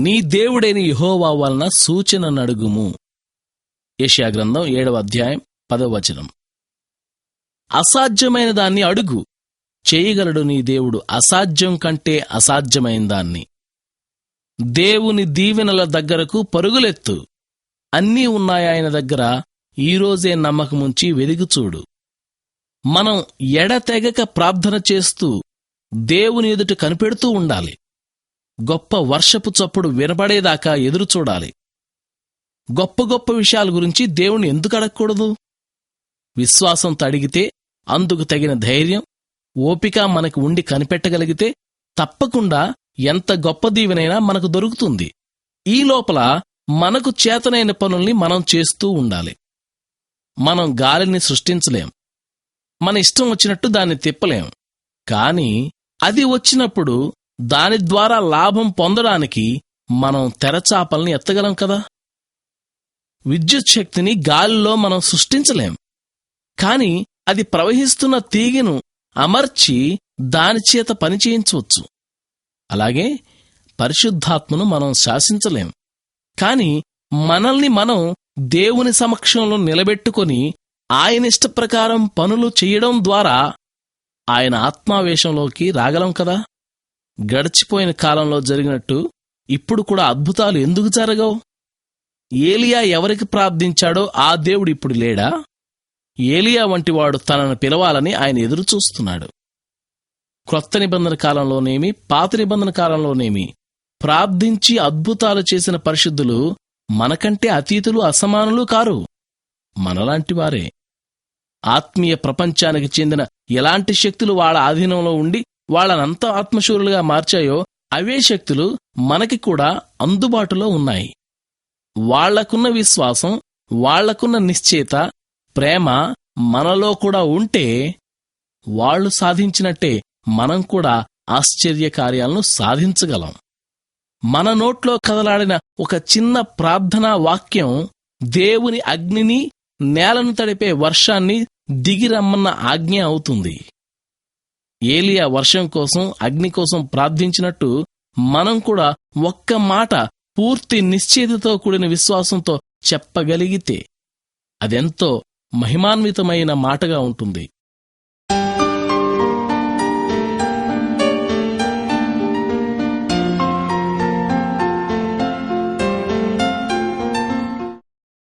నీ దేవుడైన యహోవా వలన సూచన నడుగుము ఏషియా గ్రంథం ఏడవ అధ్యాయం పదవ వచనం. అసాధ్యమైన దాన్ని అడుగు. చేయగలడు నీ దేవుడు అసాధ్యం కంటే అసాధ్యమైన దాన్ని. దేవుని దీవెనల దగ్గరకు పరుగులెత్తు. అన్నీ ఉన్నాయాయన దగ్గర ఈరోజే నమ్మకముంచి వెదిగి చూడు. మనం ఎడతెగక ప్రార్థన చేస్తూ దేవుని ఎదుట కనిపెడుతూ ఉండాలి. గొప్ప వర్షపు చప్పుడు వినబడేదాకా ఎదురు చూడాలి. గొప్ప గొప్ప విషయాల గురించి దేవుణ్ణి ఎందుకు అడగకూడదు? విశ్వాసంతో అడిగితే అందుకు తగిన ధైర్యం ఓపిక మనకు ఉండి కనిపెట్టగలిగితే తప్పకుండా ఎంత గొప్ప దీవెనైనా మనకు దొరుకుతుంది. ఈ లోపల మనకు చేతనైన పనుల్ని మనం చేస్తూ ఉండాలి. మనం గాలిని సృష్టించలేం. మన ఇష్టం వచ్చినట్టు దాన్ని తిప్పలేం. కాని అది వచ్చినప్పుడు దాని ద్వారా లాభం పొందడానికి మనం తెరచాపల్ని ఎత్తగలం కదా? విద్యుత్ శక్తిని గాలిలో మనం సృష్టించలేం. కాని అది ప్రవహిస్తున్న తీగను అమర్చి దానిచేత పనిచేయించవచ్చు. అలాగే పరిశుద్ధాత్మను మనం శాసించలేం. కాని మనల్ని మనం దేవుని సమక్షంలో నిలబెట్టుకొని ఆయన ప్రకారం పనులు చేయడం ద్వారా ఆయన ఆత్మావేశంలోకి రాగలం కదా? గడిచిపోయిన కాలంలో జరిగినట్టు ఇప్పుడు కూడా అద్భుతాలు ఎందుకు జరగవు? ఏలియా ఎవరికి ప్రార్థించాడో ఆ దేవుడు ఇప్పుడు లేడా? ఏలియా వంటి వాడు తనను పిలవాలని ఆయన ఎదురు చూస్తున్నాడు క్రొత్త నిబంధన కాలంలోనేమి పాత నిబంధన కాలంలోనేమి ప్రార్థించి అద్భుతాలు చేసిన పరిశుద్ధులు మనకంటే అతీతులు అసమానులు కారు. మనలాంటి వారే. ఆత్మీయ ప్రపంచానికి చెందిన ఎలాంటి శక్తులు వాళ్ళ ఆధీనంలో ఉండి వాళ్ళనంతా ఆత్మశూరులుగా మార్చాయో అవే శక్తులు మనకి కూడా అందుబాటులో ఉన్నాయి. వాళ్ళకున్న విశ్వాసం వాళ్ళకున్న నిశ్చేత ప్రేమ మనలో కూడా ఉంటే వాళ్ళు సాధించినట్టే మనం కూడా ఆశ్చర్య కార్యాలను సాధించగలం. మన నోట్లో కదలాడిన ఒక చిన్న ప్రార్థనా వాక్యం దేవుని అగ్నిని నేలను తడిపే వర్షాన్ని దిగిరమ్మన్న ఆజ్ఞ అవుతుంది. ఏలియా వర్షం కోసం అగ్ని కోసం ప్రార్థించినట్టు మనం కూడా ఒక్క మాట పూర్తి నిశ్చేతతో కూడిన విశ్వాసంతో చెప్పగలిగితే అదెంతో మహిమాన్వితమైన మాటగా ఉంటుంది.